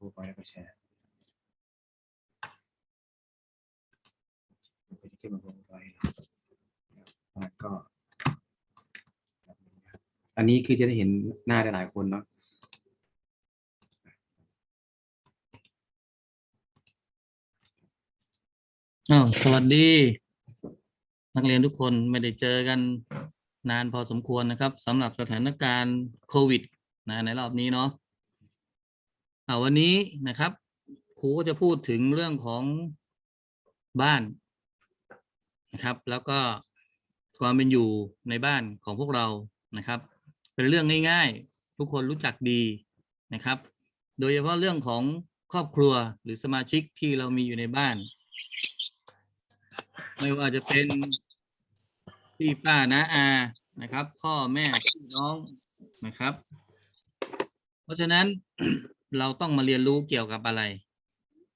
พูดไปแล้วก็แชร์ก็จะขึ้นมาบนไว้แล้วก็ อันนี้คือจะได้เห็นหน้าได้หลายคนเนาะอ้าวสวัสดี นักเรียนทุกคนไม่ได้เจอกันนานพอสมควรนะครับสำหรับสถานการณ์โควิดนะในรอบนี้เนาะ อ่าวันนี้นะครับครูก็จะพูดถึงเรื่องของบ้านนะครับ แล้วก็ความเป็นอยู่ในบ้านของพวกเรานะครับ เป็นเรื่องง่าย ๆ ทุกคนรู้จักดีนะครับ โดยเฉพาะเรื่องของครอบครัวหรือสมาชิกที่เรามีอยู่ในบ้าน ไม่ว่าจะเป็นพี่ป้านาอานะครับ พ่อแม่พี่น้องนะครับ เพราะฉะนั้น เราต้องมาเรียนรู้เกี่ยวกับอะไร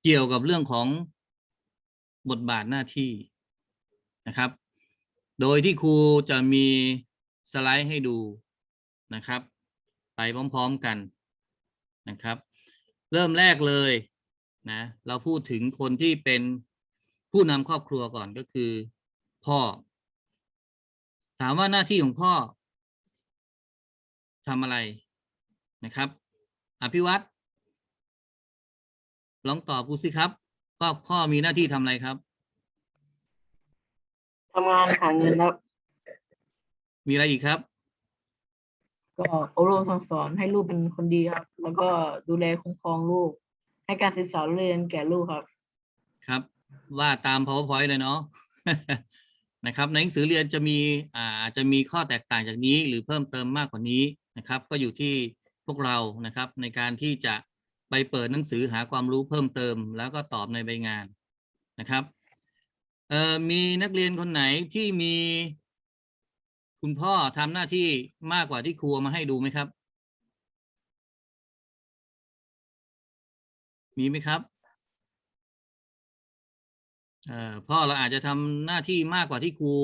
เกี่ยวกับเรื่องของบทบาทหน้าที่นะครับ โดยที่ครูจะมีสไลด์ให้ดูนะครับ ไปพร้อมๆกันนะครับ เริ่มแรกเลยนะเราพูดถึงคนที่เป็นผู้นำครอบครัวก่อนก็คือ พ่อ ถามว่าหน้าที่ของพ่อทำอะไรนะครับ อภิวัตร ลองตอบกูสิครับพ่อพ่อมีหน้าที่ทำอะไรครับ ทำงานหาเงินแล้วมีอะไรอีกครับ ก็อบรมสั่งสอนให้ลูกเป็นคนดีครับ แล้วก็ดูแลคุ้มครองลูก ให้การศึกษาเรียนแก่ลูกครับ ครับ ว่าตาม powerpoint เลยเนาะ นะครับในหนังสือเรียนจะมีอ่าอาจจะมีข้อแตกต่างจากนี้ หรือเพิ่มเติมมากกว่านี้นะครับ ก็อยู่ที่พวกเรานะครับ ในการที่จะ ไปเปิดหนังสือหาความรู้เพิ่มเติม แล้วก็ตอบในใบงานนะครับเอ่อมีนักเรียนคนไหนที่มีคุณพ่อทำหน้าที่มากกว่าที่ครูมาให้ดูไหมครับ มีไหมครับเอ่อพ่อเราอาจจะทำหน้าที่มากกว่าที่ครู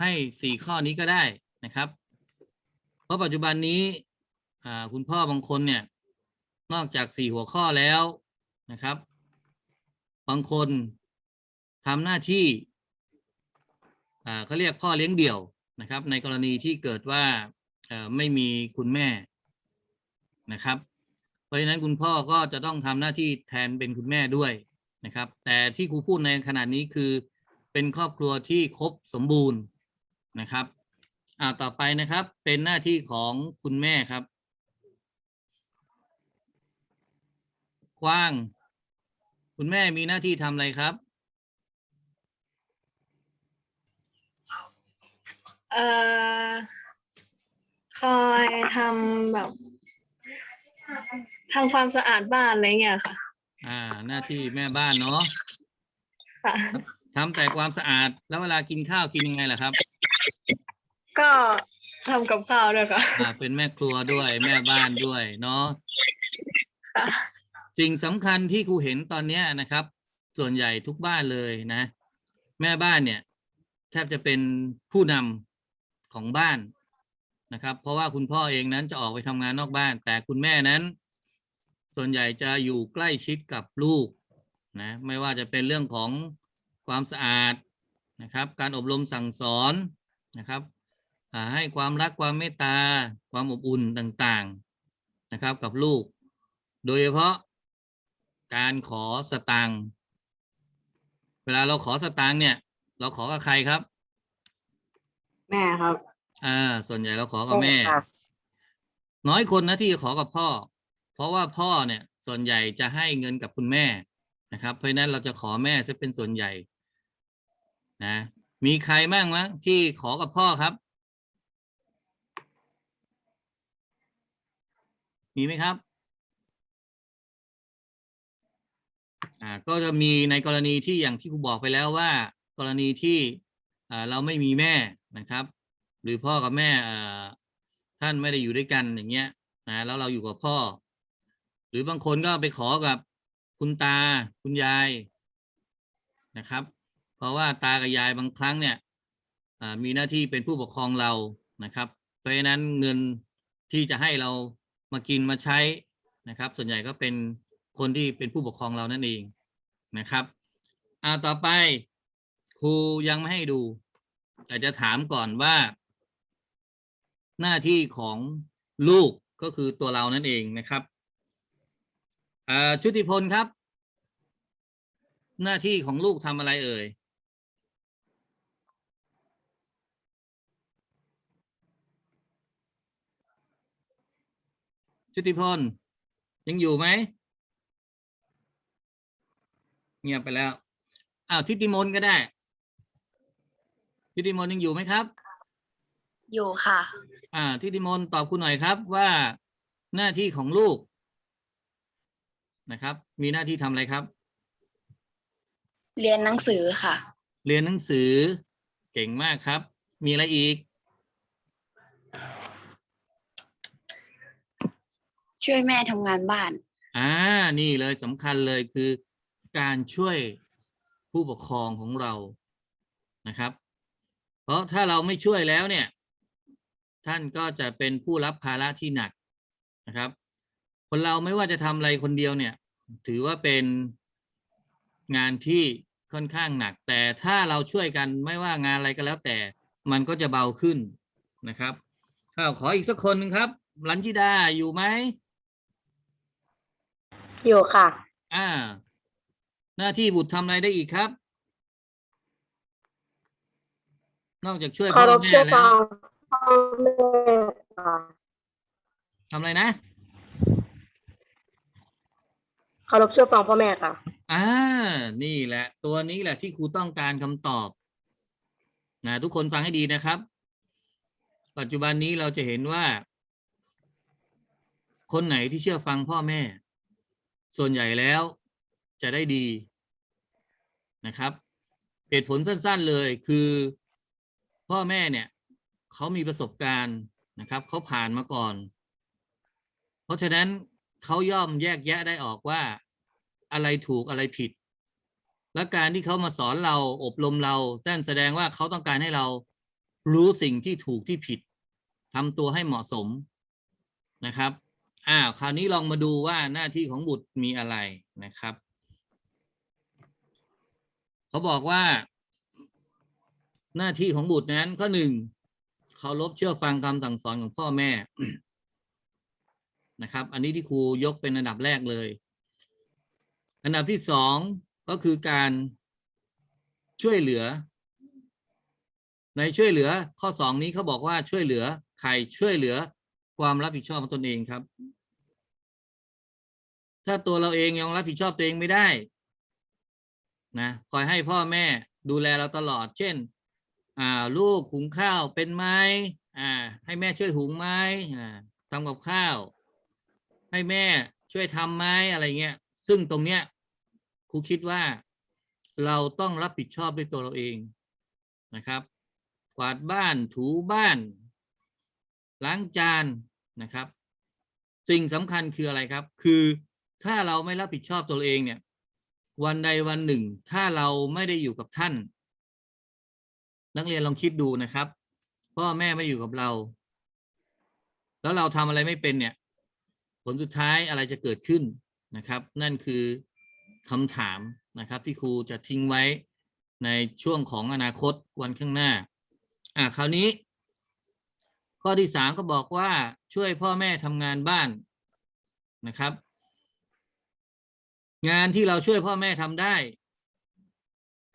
ให้สี่ข้อนี้ก็ได้นะครับ เพราะปัจจุบันนี้คุณพ่อบางคนเนี่ย นอกจากสี่หัวข้อแล้วนะครับ บางคนทำหน้าที่เขาเรียกพ่อเลี้ยงเดี่ยวนะครับ ในกรณีที่เกิดว่าไม่มีคุณแม่นะครับ เพราะฉะนั้นคุณพ่อก็จะต้องทำหน้าที่แทนเป็นคุณแม่ด้วยนะครับ แต่ที่ครูพูดในขณะนี้คือเป็นครอบครัวที่ครบสมบูรณ์นะครับอ่าต่อไปนะครับเป็นหน้าที่ของคุณแม่ครับ กว้าง คุณแม่มีหน้าที่ทำอะไรครับ เอ่อคอยทำแบบทำความสะอาดบ้านอะไรเงี้ยค่ะ อ่า หน้าที่แม่บ้านเนาะค่ะ ทำแต่ความสะอาด แล้วเวลากินข้าวกินยังไงล่ะครับ ก็ทำกับข้าวด้วยค่ะอ่า เป็นแม่ครัวด้วยแม่บ้านด้วยเนาะ ค่ะ สิ่งสำคัญที่ครูเห็นตอนเนี้นะครับ ส่วนใหญ่ทุกบ้านเลยนะ แม่บ้านเนี่ยแทบจะเป็นผู้นำของบ้านนะครับ เพราะว่าคุณพ่อเองนั้นจะออกไปทำงานนอกบ้าน แต่คุณแม่นั้น ส่วนใหญ่จะอยู่ใกล้ชิดกับลูกนะไม่ว่าจะเป็นเรื่องของความสะอาดนะครับ การอบรมสั่งสอนนะครับให้ความรักความเมตตา ความอบอุ่นต่างๆนะครับกับลูก โดยเฉพาะ การขอสตางค์เวลาเราขอสตางค์เนี่ย เราขอกับใครครับ แม่ครับ อ่า ส่วนใหญ่เราขอกับแม่ครับน้อยคนนะที่จะขอกับพ่อ เพราะว่าพ่อเนี่ย ส่วนใหญ่จะให้เงินกับคุณแม่นะครับ เพราะฉะนั้นเราจะขอแม่จะเป็นส่วนใหญ่ นะ มีใครบ้างวะที่ขอกับพ่อครับ มีไหมครับ อ่าก็จะมีในกรณีที่อย่างที่ครูบอกไปแล้วว่า กรณีที่อ่าเราไม่มีแม่นะครับ หรือพ่อกับแม่อ่าท่านไม่ได้อยู่ด้วยกันอย่างเงี้ยนะแล้วเราอยู่กับพ่อ หรือบางคนก็ไปขอกับคุณตาคุณยายนะครับ เพราะว่าตากับยายบางครั้งเนี่ยมีหน้าที่เป็นผู้ปกครองเรานะครับ เพราะฉะนั้นเงินที่จะให้เรามากินมาใช้นะครับ ส่วนใหญ่ก็เป็น คนที่เป็นผู้ปกครองเรานั่นเองนะครับอ่าต่อไปครูยังไม่ให้ดู แต่จะถามก่อนว่า หน้าที่ของลูกก็คือตัวเรานั่นเองนะครับอ่าชุติพลครับ หน้าที่ของลูกทำอะไรเอ่ยชุติพลยังอยู่ไหม เงียบไปแล้วอ้าวทิติมนก็ได้ ทิติมนยังอยู่ไหมครับ อยู่ค่ะ อ่า ทิติมนตอบคุณหน่อยครับว่าหน้าที่ของลูกนะครับ มีหน้าที่ทำอะไรครับ เรียนหนังสือค่ะ เรียนหนังสือ เก่งมากครับ มีอะไรอีก ช่วยแม่ทำงานบ้าน อ่า นี่เลยสำคัญเลยคือ การช่วยผู้ปกครองของเรานะครับ เพราะถ้าเราไม่ช่วยแล้วเนี่ย ท่านก็จะเป็นผู้รับภาระที่หนักนะครับ คนเราไม่ว่าจะทำอะไรคนเดียวเนี่ย ถือว่าเป็นงานที่ค่อนข้างหนัก แต่ถ้าเราช่วยกันไม่ว่างานอะไรก็แล้วแต่ มันก็จะเบาขึ้นนะครับถ้าขออีกสักคนหนึ่งครับลันจิดาอยู่ไหมอยู่ค่ะ อ่า หน้าที่บุตรทำอะไรได้อีกครับ นอกจากช่วยเคาพ่อรพแม่เชื่อแล้ฟัวงพ่อแม่ค่ะทำอะไรนะ เคารพเชื่อฟังพ่อแม่ค่ะ อ่า นี่แหละ ตัวนี้แหละที่ครูต้องการคำตอบ นะทุกคนฟังให้ดีนะครับ ปัจจุบันนี้เราจะเห็นว่า คนไหนที่เชื่อฟังพ่อแม่ ส่วนใหญ่แล้วจะได้ดี นะครับเหตุผลสั้น ๆเลยคือพ่อแม่เนี่ยเขามีประสบการณ์นะครับเขาผ่านมาก่อน เพราะฉะนั้นเขาย่อมแยกแยะได้ออกว่าอะไรถูกอะไรผิด และการที่เขามาสอนเราอบรมเรานั่นแสดงว่าเขาต้องการให้เรารู้สิ่งที่ถูกที่ผิดทำตัวให้เหมาะสมนะครับอ้าวคราวนี้ลองมาดูว่าหน้าที่ของบุตรมีอะไรนะครับ เขาบอกว่า หน้าที่ของบุตรนั้นก็หนึ่งเคารพเชื่อฟังคำสั่งสอนของพ่อแม่นะครับ อันนี้ที่ครูยกเป็นอันดับแรกเลย อันดับที่สองก็คือการช่วยเหลือ ในช่วยเหลือข้อสองนี้เขาบอกว่าช่วยเหลือใครช่วยเหลือความรับผิดชอบของตนเองครับ ถ้าตัวเราเองยังรับผิดชอบตัวเองไม่ได้ นะคอยให้พ่อแม่ดูแลเราตลอด เช่นอ่าลูกหุงข้าวเป็นไหมอ่า ให้แม่ช่วยหุงไหมอ่าทำกับข้าว ให้แม่ช่วยทำไหมอะไรเงี้ย ซึ่งตรงเนี้ยครูคิดว่าเราต้องรับผิดชอบด้วยตัวเราเองนะครับ กวาดบ้านถูบ้าน ล้างจานนะครับ สิ่งสำคัญคืออะไรครับ คือถ้าเราไม่รับผิดชอบตัวเราเองเนี่ย วันใดวันหนึ่ง ถ้าเราไม่ได้อยู่กับท่าน นักเรียนลองคิดดูนะครับ พ่อแม่ไม่อยู่กับเรา แล้วเราทำอะไรไม่เป็นเนี่ย ผลสุดท้ายอะไรจะเกิดขึ้นนะครับ นั่นคือคำถามนะครับที่ครูจะทิ้งไว้ในช่วงของอนาคตวันข้างหน้า อ่าคราวนี้ ข้อที่สามก็บอกว่าช่วยพ่อแม่ทำงานบ้านนะครับ งานที่เราช่วยพ่อแม่ทำได้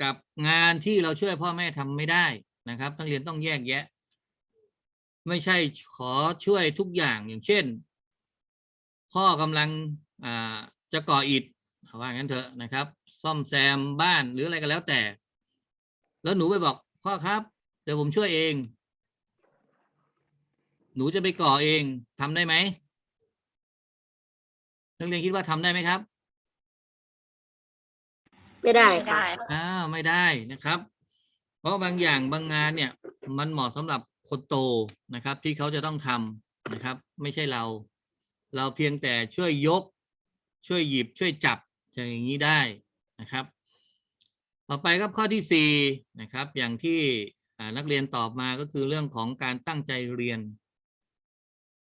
กับงานที่เราช่วยพ่อแม่ทำไม่ได้นะครับนักเรียนต้องแยกแยะ ไม่ใช่ขอช่วยทุกอย่างอย่างเช่น พ่อกำลังจะก่ออิฐว่างั้นเถอะนะครับ ซ่อมแซมบ้านหรืออะไรก็แล้วแต่ แล้วหนูไปบอกพ่อครับ เดี๋ยวผมช่วยเอง หนูจะไปก่อเองทำได้ไหมนักเรียนคิดว่าทำได้ไหมครับ ไม่ได้ไม่ค่ะได้ อ้าวไม่ได้นะครับ เพราะบางอย่างบางงานเนี่ย มันเหมาะสำหรับคนโตนะครับ ที่เขาจะต้องทำนะครับ ไม่ใช่เรา เราเพียงแต่ช่วยยก ช่วยหยิบช่วยจับอย่างนี้ได้นะครับ ต่อไปครับข้อที่สี่นะครับ อย่างที่อ่านักเรียนตอบมาก็คือเรื่องของการตั้งใจเรียน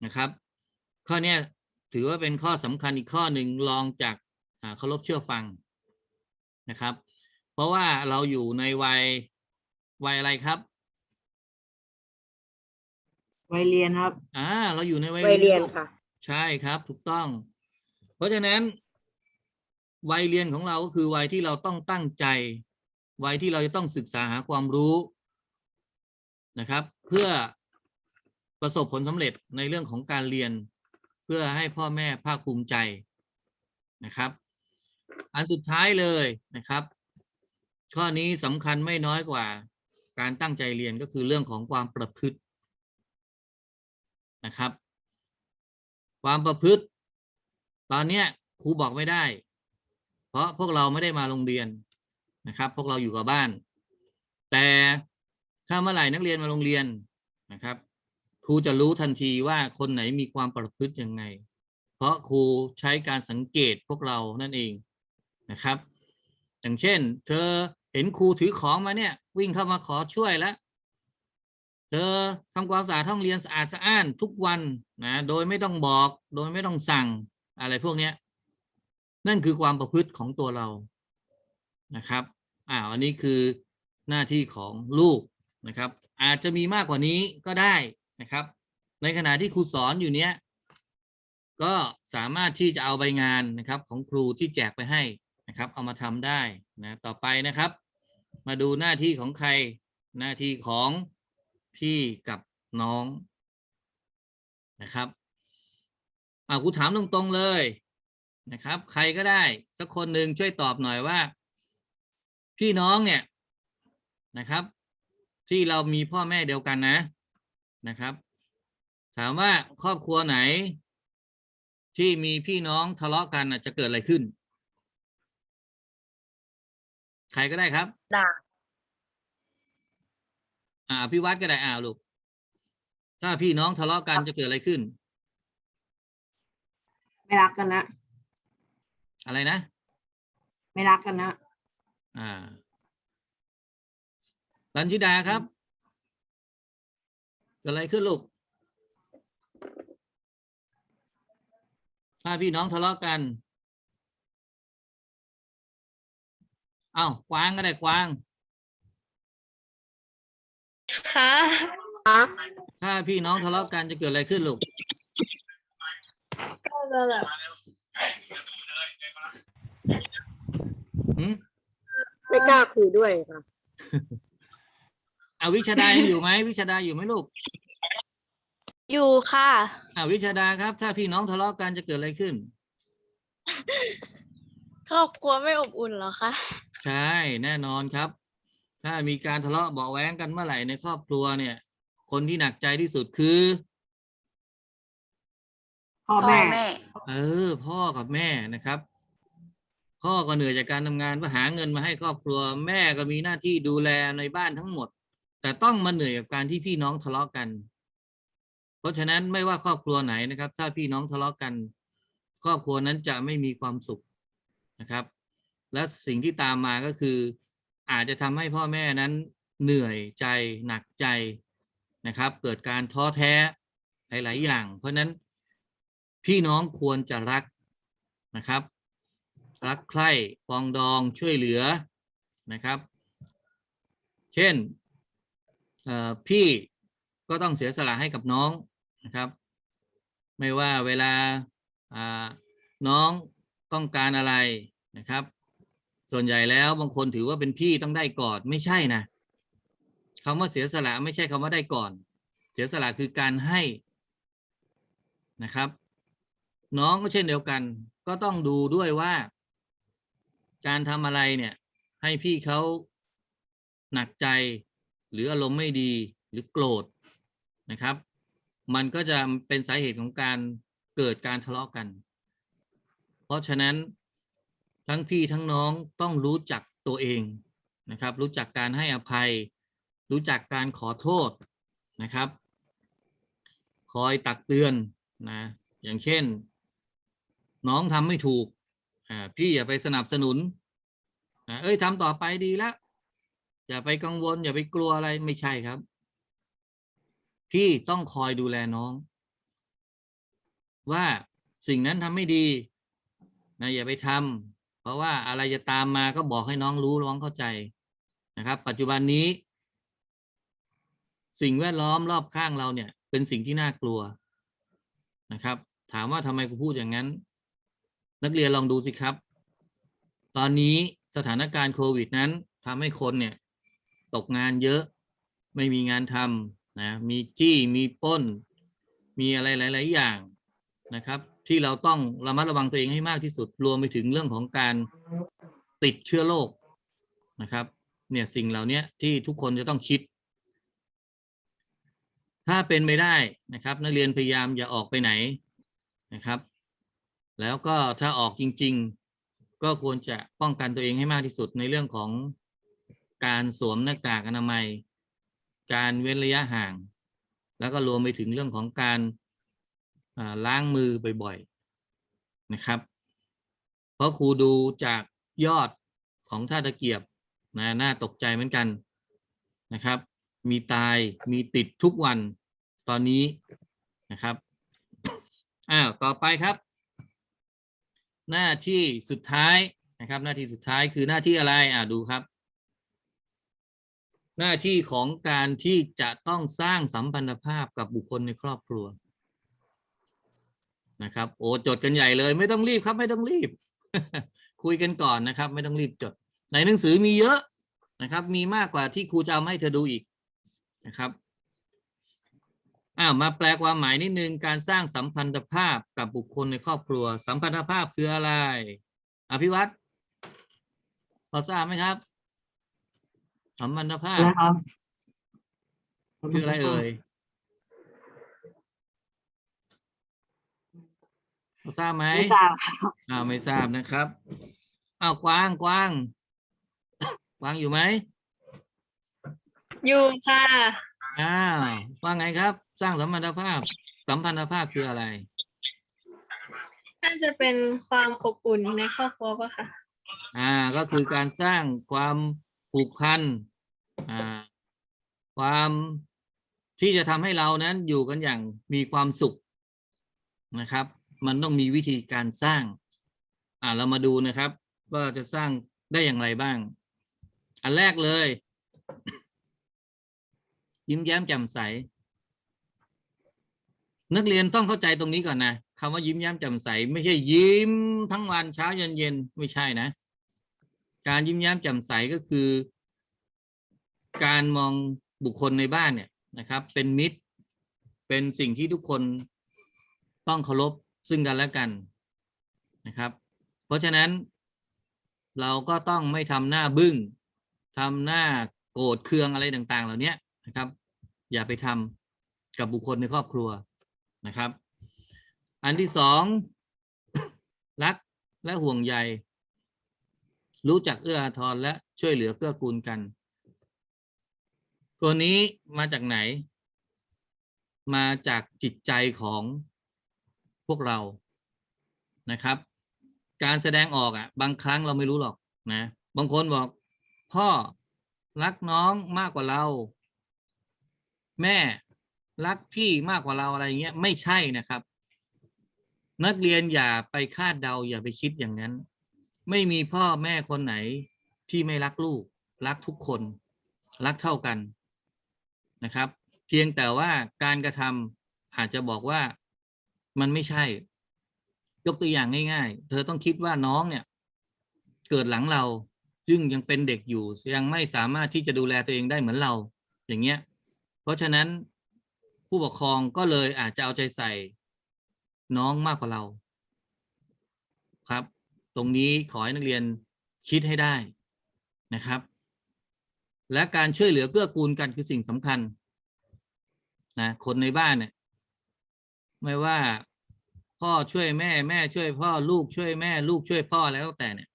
นะครับ ข้อเนี้ยถือว่าเป็นข้อสำคัญอีกข้อหนึ่งรองจากอ่าเคารพเชื่อฟัง นะครับ เพราะว่าเราอยู่ในวัยวัยอะไรครับ วัยเรียนครับ อ่า เราอยู่ในวัยวัยเรียนลูกค่ะ ใช่ครับ ถูกต้อง เพราะฉะนั้น วัยเรียนของเราก็คือวัยที่เราต้องตั้งใจ วัยที่เราจะต้องศึกษาหาความรู้นะครับ เพื่อประสบผลสำเร็จในเรื่องของการเรียน เพื่อให้พ่อแม่ภาคภูมิใจนะครับ อันสุดท้ายเลยนะครับ ข้อนี้สำคัญไม่น้อยกว่า การตั้งใจเรียนก็คือเรื่องของความประพฤตินะครับ ความประพฤติ ตอนนี้ครูบอกไม่ได้ เพราะพวกเราไม่ได้มาโรงเรียนนะครับ พวกเราอยู่กับบ้าน แต่ถ้าเมื่อไหร่นักเรียนมาโรงเรียนนะครับครูจะรู้ทันทีว่าคนไหนมีความประพฤติยังไง เพราะครูใช้การสังเกตพวกเรานั่นเอง นะครับ อย่างเช่น เธอเห็นครูถือของมาเนี่ย วิ่งเข้ามาขอช่วยแล้วเธอทำความสะอาดห้องเรียนสะอาดสะอ้านทุกวันนะโดยไม่ต้องบอก โดยไม่ต้องสั่งอะไรพวกเนี้ยนั่นคือความประพฤติของตัวเรานะครับอ่าอันนี้คือหน้าที่ของลูกนะครับ อาจจะมีมากกว่านี้ก็ได้นะครับ ในขณะที่ครูสอนอยู่เนี้ยก็สามารถที่จะเอาใบงานนะครับของครูที่แจกไปให้ นะครับ เอามาทำได้นะต่อไปนะครับ มาดูหน้าที่ของใคร หน้าที่ของพี่กับน้องนะครับเอาครูถามตรงๆเลยนะครับ ใครก็ได้สักคนหนึ่งช่วยตอบหน่อยว่า พี่น้องเนี่ยนะครับ ที่เรามีพ่อแม่เดียวกันนะนะครับ ถามว่าครอบครัวไหน ที่มีพี่น้องทะเลาะกันจะเกิดอะไรขึ้น ใครก็ได้ครับด่าอ่าพี่วัดก็ได้อ่าลูก ถ้าพี่น้องทะเลาะกันจะเกิดอะไรขึ้น ไม่รักกันนะอะไรนะ ไม่รักกันนะอ่ารันชิดาครับ เกิดอะไรขึ้นลูก ถ้าพี่น้องทะเลาะกัน อ้ากวางก็ได้กวาง ค่ะค่ะถ้าพี่น้องทะเลาะกันจะเกิดอะไรขึ้นลูก ก็จะแบบหืมไม่กล้าคุยด้วยค่ะอาวิชดายังอยู่ไหม วิชดาอยู่ไหมลูกอยู่ค่ะอ่าวิชดาครับ ถ้าพี่น้องทะเลาะกันจะเกิดอะไรขึ้น ครอบครัวไม่อบอุ่นเหรอคะ ใช่แน่นอนครับ ถ้ามีการทะเลาะเบาะแว้งกันเมื่อไหร่ในครอบครัวเนี่ย คนที่หนักใจที่สุดคือ พ่อพ่อแม่ แม่ เออ พ่อกับแม่นะครับ พ่อก็เหนื่อยจากการทำงานเพื่อหาเงินมาให้ครอบครัว แม่ก็มีหน้าที่ดูแลในบ้านทั้งหมด แต่ต้องมาเหนื่อยกับการที่พี่น้องทะเลาะกัน เพราะฉะนั้นไม่ว่าครอบครัวไหนนะครับ ถ้าพี่น้องทะเลาะกัน ครอบครัวนั้นจะไม่มีความสุขนะครับ และสิ่งที่ตามมาก็คือ อาจจะทำให้พ่อแม่นั้นเหนื่อยใจหนักใจนะครับ เกิดการท้อแท้หลาย ๆ อย่าง เพราะฉะนั้นพี่น้องควรจะรักนะครับ รักใคร่ปองดองช่วยเหลือนะครับ เช่นพี่ก็ต้องเสียสละให้กับน้องนะครับ ไม่ว่าเวลาน้องต้องการอะไรนะครับ ส่วนใหญ่แล้วบางคนถือว่าเป็นพี่ต้องได้ก่อนไม่ใช่นะคำว่าเสียสละไม่ใช่คำว่าได้ก่อน เสียสละคือการให้นะครับ น้องก็เช่นเดียวกัน ก็ต้องดูด้วยว่า การทำอะไรเนี่ย ให้พี่เขาหนักใจ หรืออารมณ์ไม่ดีหรือโกรธนะครับ มันก็จะเป็นสาเหตุของการเกิดการทะเลาะกัน เพราะฉะนั้น ทั้งพี่ทั้งน้องต้องรู้จักตัวเองนะครับ รู้จักการให้อภัย รู้จักการขอโทษนะครับ คอยตักเตือนนะอย่างเช่น น้องทำไม่ถูกอ่าพี่อย่าไปสนับสนุนอ่าเอ้ยทำต่อไปดีแล้วอย่าไปกังวล อย่าไปกลัวอะไรไม่ใช่ครับ พี่ต้องคอยดูแลน้อง ว่าสิ่งนั้นทำไม่ดีนะอย่าไปทำ เพราะว่าอะไรจะตามมาก็บอกให้น้องรู้น้องเข้าใจนะครับ ปัจจุบันนี้ สิ่งแวดล้อมรอบข้างเราเนี่ย เป็นสิ่งที่น่ากลัวนะครับ ถามว่าทำไมกูพูดอย่างนั้น นักเรียนลองดูสิครับ ตอนนี้สถานการณ์โควิดนั้นทำให้คนเนี่ย ตกงานเยอะไม่มีงานทำนะมีจี้มีป้น มีอะไรหลาย ๆ อย่างนะครับ ที่เราต้องระมัดระวังตัวเองให้มากที่สุด รวมไปถึงเรื่องของการติดเชื้อโรคนะครับ เนี่ยสิ่งเหล่านี้ที่ทุกคนจะต้องคิด ถ้าเป็นไม่ได้นะครับ นักเรียนพยายามอย่าออกไปไหนนะครับ แล้วก็ถ้าออกจริง ๆ ก็ควรจะป้องกันตัวเองให้มากที่สุดในเรื่องของการสวมหน้ากากอนามัย การเว้นระยะห่าง แล้วก็รวมไปถึงเรื่องของการ ล้างมือบ่อยๆนะครับ เพราะครูดูจากยอดของท่าตะเกียบนะน่าตกใจเหมือนกันนะครับ มีตายมีติดทุกวันตอนนี้นะครับอ้าวต่อไปครับ หน้าที่สุดท้ายนะครับ หน้าที่สุดท้ายคือหน้าที่อะไรอ่าดูครับ หน้าที่ของการที่จะต้องสร้างสัมพันธภาพกับบุคคลในครอบครัว นะครับ โอ้จดกันใหญ่เลย ไม่ต้องรีบครับ ไม่ต้องรีบ คุยกันก่อนนะครับ ไม่ต้องรีบจด ในหนังสือมีเยอะนะครับ มีมากกว่าที่ครูจะเอามาให้เธอดูอีกนะครับอ้าวมาแปลความหมายนิดนึงการสร้างสัมพันธภาพกับบุคคลในครอบครัว สัมพันธภาพคืออะไร อภิวัตรพอทราบไหมครับ สัมพันธภาพนะครับคืออะไรเอ่ยพอ ทราบไหมไม่ทราบครับอ้าวไม่ทราบนะครับอ้าวกวางกวางกวางอยู่ไหมอยู่ค่ะ อ้าวว่าไงครับ สร้างสัมพันธภาพ สัมพันธภาพคืออะไร น่าจะเป็นความอบอุ่นในครอบครัวปะค่ะอ่าก็คือการสร้างความผูกพันอ่าความที่จะทำให้เรานั้นอยู่กันอย่างมีความสุขนะครับ มันต้องมีวิธีการสร้าง อ่าเรามาดูนะครับ ว่าเราจะสร้างได้อย่างไรบ้าง อันแรกเลย ยิ้มแย้มแจ่มใส นักเรียนต้องเข้าใจตรงนี้ก่อนนะคำว่ายิ้มแย้มแจ่มใส ไม่ใช่ยิ้มทั้งวันเช้าเย็นเย็นไม่ใช่นะ การยิ้มแย้มแจ่มใสก็คือ การมองบุคคลในบ้านเนี่ยนะครับ เป็นมิตร เป็นสิ่งที่ทุกคนต้องเคารพ ซึ่งกันและกันนะครับ เพราะฉะนั้น เราก็ต้องไม่ทำหน้าบึ้งทำหน้าโกรธเคืองอะไรต่างๆ เหล่านี้นะครับ อย่าไปทำกับบุคคลในครอบครัวนะครับ อันที่สองรักและห่วงใย รู้จักเอื้ออาทรและช่วยเหลือเกื้อกูลกัน ตัวนี้มาจากไหน มาจากจิตใจของ พวกเรานะครับ การแสดงออกอะ บางครั้งเราไม่รู้หรอกนะ บางคนบอก พ่อรักน้องมากกว่าเรา แม่รักพี่มากกว่าเราอะไรเงี้ยไม่ใช่นะครับ นักเรียนอย่าไปคาดเดาอย่าไปคิดอย่างนั้น ไม่มีพ่อแม่คนไหนที่ไม่รักลูก รักทุกคน รักเท่ากันนะครับ เพียงแต่ว่าการกระทำอาจจะบอกว่า มันไม่ใช่ ยกตัวอย่างง่าย ๆ เธอต้องคิดว่าน้องเนี่ย เกิดหลังเราซึ่งยังเป็นเด็กอยู่ยังไม่สามารถที่จะดูแลตัวเองได้เหมือนเรา อย่างเงี้ย เพราะฉะนั้นผู้ปกครองก็เลยอาจจะเอาใจใส่น้องมากกว่าเรา ครับ ตรงนี้ขอให้นักเรียนคิดให้ได้นะครับ และการช่วยเหลือเกื้อกูลกันคือสิ่งสำคัญนะคนในบ้านเนี่ย ไม่ว่าพ่อช่วยแม่แม่ช่วยพ่อลูกช่วยแม่ ลูกช่วยพ่อแล้วแต่เนี่ย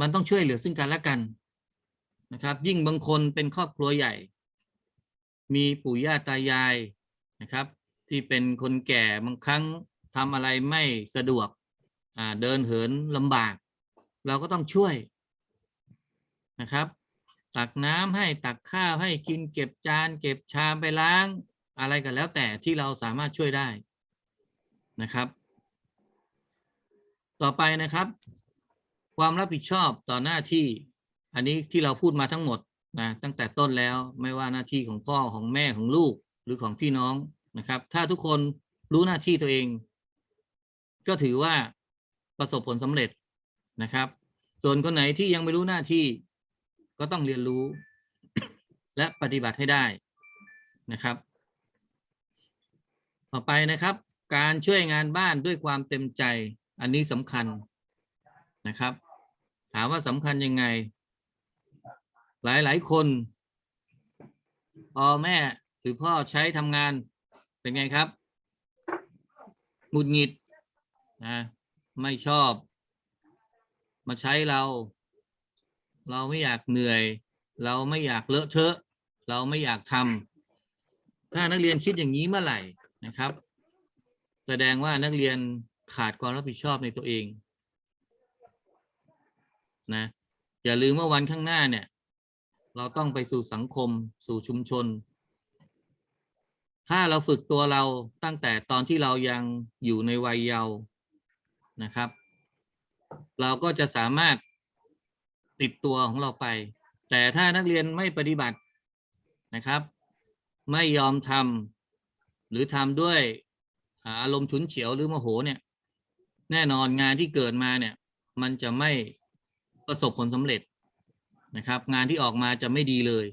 มันต้องช่วยเหลือซึ่งกันและกันนะครับ ยิ่งบางคนเป็นครอบครัวใหญ่ มีปู่ย่าตายายนะครับ ที่เป็นคนแก่บางครั้งทำอะไรไม่สะดวกอ่าเดินเหินลำบาก เราก็ต้องช่วยนะครับ ตักน้ำให้ตักข้าวให้กินเก็บจาน เก็บชามไปล้าง อะไรกันแล้วแต่ที่เราสามารถช่วยได้ นะครับ ต่อไปนะครับ ความรับผิดชอบต่อหน้าที่ อันนี้ที่เราพูดมาทั้งหมดนะตั้งแต่ต้นแล้วไม่ว่าหน้าที่ของพ่อของแม่ของลูกหรือของพี่น้องนะครับ ถ้าทุกคนรู้หน้าที่ตัวเอง ก็ถือว่าประสบผลสำเร็จนะครับ ส่วนคนไหนที่ยังไม่รู้หน้าที่ก็ต้องเรียนรู้ และปฏิบัติให้ได้นะครับ ต่อไปนะครับ การช่วยงานบ้านด้วยความเต็มใจ อันนี้สำคัญนะครับ ถามว่าสำคัญยังไง หลายหลายคนพอแม่หรือพ่อใช้ทำงานเป็นไงครับหงุดหงิดนะไม่ชอบ มาใช้เรา เราไม่อยากเหนื่อย เราไม่อยากเลอะเทอะ เราไม่อยากทำถ้านักเรียนคิดอย่างนี้เมื่อไหร่นะครับ แสดงว่านักเรียนขาดความรับผิดชอบในตัวเองนะอย่าลืมว่าวันข้างหน้าเนี่ย เราต้องไปสู่สังคมสู่ชุมชน ถ้าเราฝึกตัวเราตั้งแต่ตอนที่เรายังอยู่ในวัยเยาว์นะครับ เราก็จะสามารถติดตัวของเราไป แต่ถ้านักเรียนไม่ปฏิบัตินะครับ ไม่ยอมทำหรือทำด้วย อาอารมณ์ฉุนเฉียวหรือโมโหเนี่ย แน่นอนงานที่เกิดมาเนี่ย มันจะไม่ประสบผลสำเร็จนะครับ งานที่ออกมาจะไม่ดีเลย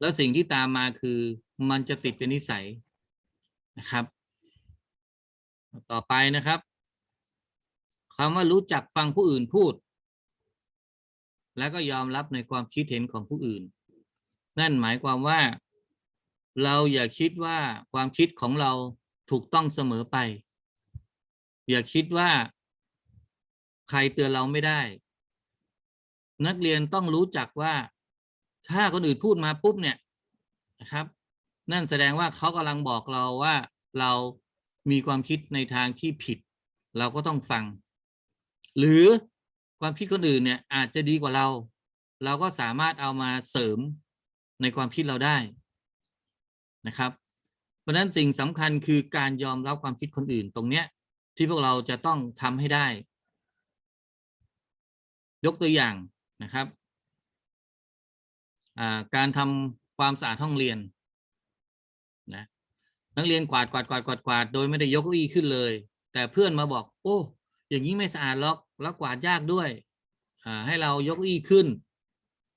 แล้วสิ่งที่ตามมาคือมันจะติดเป็นนิสัยนะครับ ต่อไปนะครับคำว่ารู้จักฟังผู้อื่นพูด แล้วก็ยอมรับในความคิดเห็นของผู้อื่น นั่นหมายความว่า เราอย่าคิดว่าความคิดของเรา ถูกต้องเสมอไป อย่าคิดว่าใครเตือนเราไม่ได้ นักเรียนต้องรู้จักว่า ถ้าคนอื่นพูดมาปุ๊บเนี่ยนะครับ นั่นแสดงว่าเขากำลังบอกเราว่าเรามีความคิดในทางที่ผิด เราก็ต้องฟัง หรือความคิดคนอื่นเนี่ยอาจจะดีกว่าเรา เราก็สามารถเอามาเสริมในความคิดเราได้นะครับ ราะฉะนั้นสิ่งสำคัญคือการยอมรับความคิดคนอื่นตรงเนี้ย ที่พวกเราจะต้องทำให้ได้ ยกตัวอย่างนะครับการทำความสะอาดห้องเรียนนะนักเรียนกวาดกวาดกวาดกวาดกวาดโดยไม่ได้ยกเก้าอี้ขึ้นเลย แต่เพื่อนมาบอก โอ้ อย่างนี้ไม่สะอาดหรอกแล้วกวาดยากด้วยให้เรายกเก้าอี้ขึ้น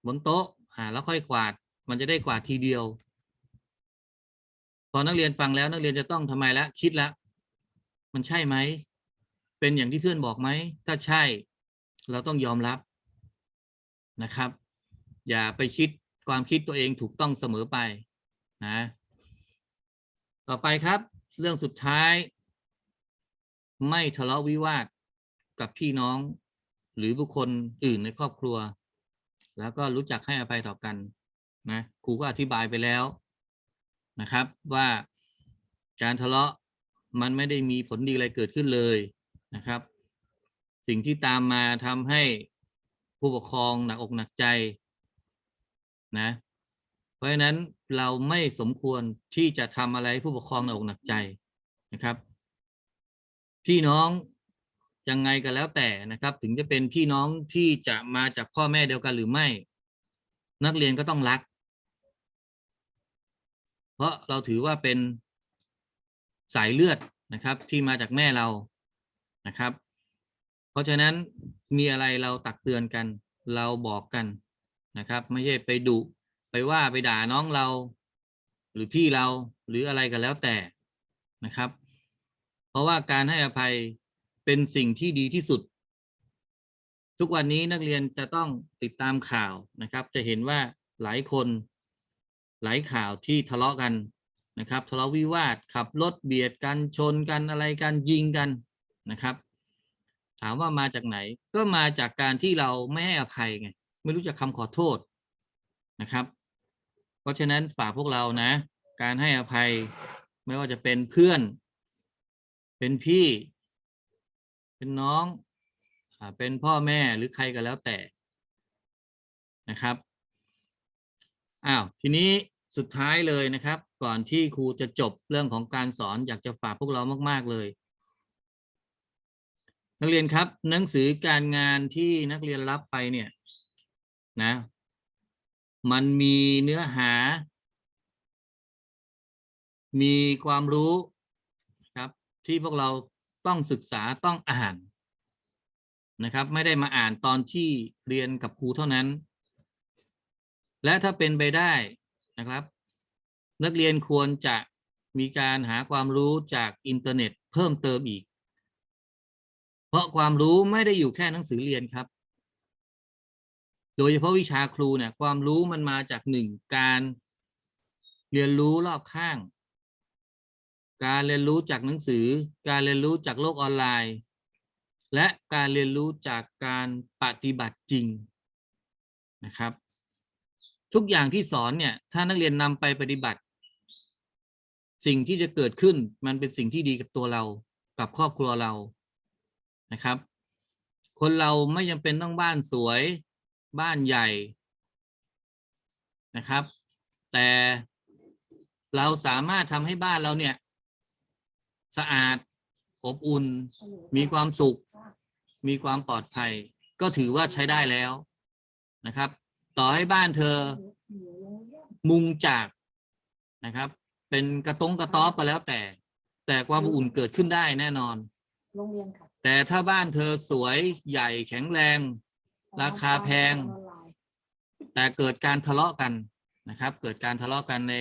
บนโต๊ะแล้วค่อยกวาด มันจะได้กวาดทีเดียว พอนักเรียนฟังแล้วนักเรียนจะต้องทำไมละคิดละ มันใช่ไหม เป็นอย่างที่เพื่อนบอกไหม ถ้าใช่ เราต้องยอมรับนะครับ อย่าไปคิดความคิดตัวเองถูกต้องเสมอไปนะ ต่อไปครับ เรื่องสุดท้าย ไม่ทะเลาะวิวาทกับพี่น้อง หรือบุคคลอื่นในครอบครัว แล้วก็รู้จักให้อภัยต่อกันนะครูก็อธิบายไปแล้ว นะครับว่าการทะเลาะมันไม่ได้มีผลดีอะไรเกิดขึ้นเลยนะครับ สิ่งที่ตามมาทำให้ผู้ปกครองหนักอกหนักใจนะเพราะฉะนั้นเราไม่สมควรที่จะทำอะไรให้ผู้ปกครองหนักอกหนักใจนะครับ พี่น้องยังไงก็แล้วแต่นะครับ ถึงจะเป็นพี่น้องที่จะมาจากพ่อแม่เดียวกันหรือไม่ นักเรียนก็ต้องรัก เพราะเราถือว่าเป็นสายเลือดนะครับ ที่มาจากแม่เรานะครับ เพราะฉะนั้นมีอะไรเราตักเตือนกัน เราบอกกันนะครับ ไม่ใช่ไปดุไปว่าไปด่าน้องเรา หรือพี่เราหรืออะไรกันแล้วแต่นะครับ เพราะว่าการให้อภัยเป็นสิ่งที่ดีที่สุด ทุกวันนี้นักเรียนจะต้องติดตามข่าวนะครับ จะเห็นว่าหลายคน หลายข่าวที่ทะเลาะกันนะครับทะเลาะวิวาทขับรถเบียดกันชนกันอะไรกันยิงกันนะครับ ถามว่ามาจากไหนก็มาจากการที่เราไม่ให้อภัยไงไม่รู้จักคำขอโทษนะครับ เพราะฉะนั้นฝากพวกเรานะ การให้อภัยไม่ว่าจะเป็นเพื่อน เป็นพี่ เป็นน้องเป็นพ่อแม่หรือใครก็แล้วแต่นะครับอ้าวทีนี้ สุดท้ายเลยนะครับ ก่อนที่ครูจะจบเรื่องของการสอนอยากจะฝากพวกเรามาก ๆ เลย นักเรียนครับ หนังสือการงานที่นักเรียนรับไปเนี่ยนะ มันมีเนื้อหา มีความรู้ครับ ที่พวกเราต้องศึกษาต้องอ่านนะครับ ไม่ได้มาอ่านตอนที่เรียนกับครูเท่านั้น และถ้าเป็นไปได้ นะครับ นักเรียนควรจะมีการหาความรู้จากอินเทอร์เน็ตเพิ่มเติมอีก เพราะความรู้ไม่ได้อยู่แค่หนังสือเรียนครับ โดยเฉพาะวิชาครูเนี่ยความรู้มันมาจากหนึ่งการเรียนรู้รอบข้าง การเรียนรู้จากหนังสือ การเรียนรู้จากโลกออนไลน์ และการเรียนรู้จากการปฏิบัติจริงนะครับ ทุกอย่างที่สอนเนี่ย ถ้านักเรียนนำไปปฏิบัติ สิ่งที่จะเกิดขึ้นมันเป็นสิ่งที่ดีกับตัวเรากับครอบครัวเรานะครับ คนเราไม่จำเป็นต้องบ้านสวยบ้านใหญ่นะครับ แต่เราสามารถทำให้บ้านเราเนี่ย สะอาดอบอุ่น มีความสุข มีความปลอดภัย ก็ถือว่าใช้ได้แล้วนะครับ ต่อให้บ้านเธอมุงจากนะครับ เป็นกระตงกระต๊อบก็แล้วแต่ แต่ความอบอุ่นเกิดขึ้นได้แน่นอนโรงเรียนค่ะแต่ถ้าบ้านเธอสวยใหญ่แข็งแรง ราคาแพง แต่เกิดการทะเลาะกันนะครับ เกิดการทะเลาะกันใน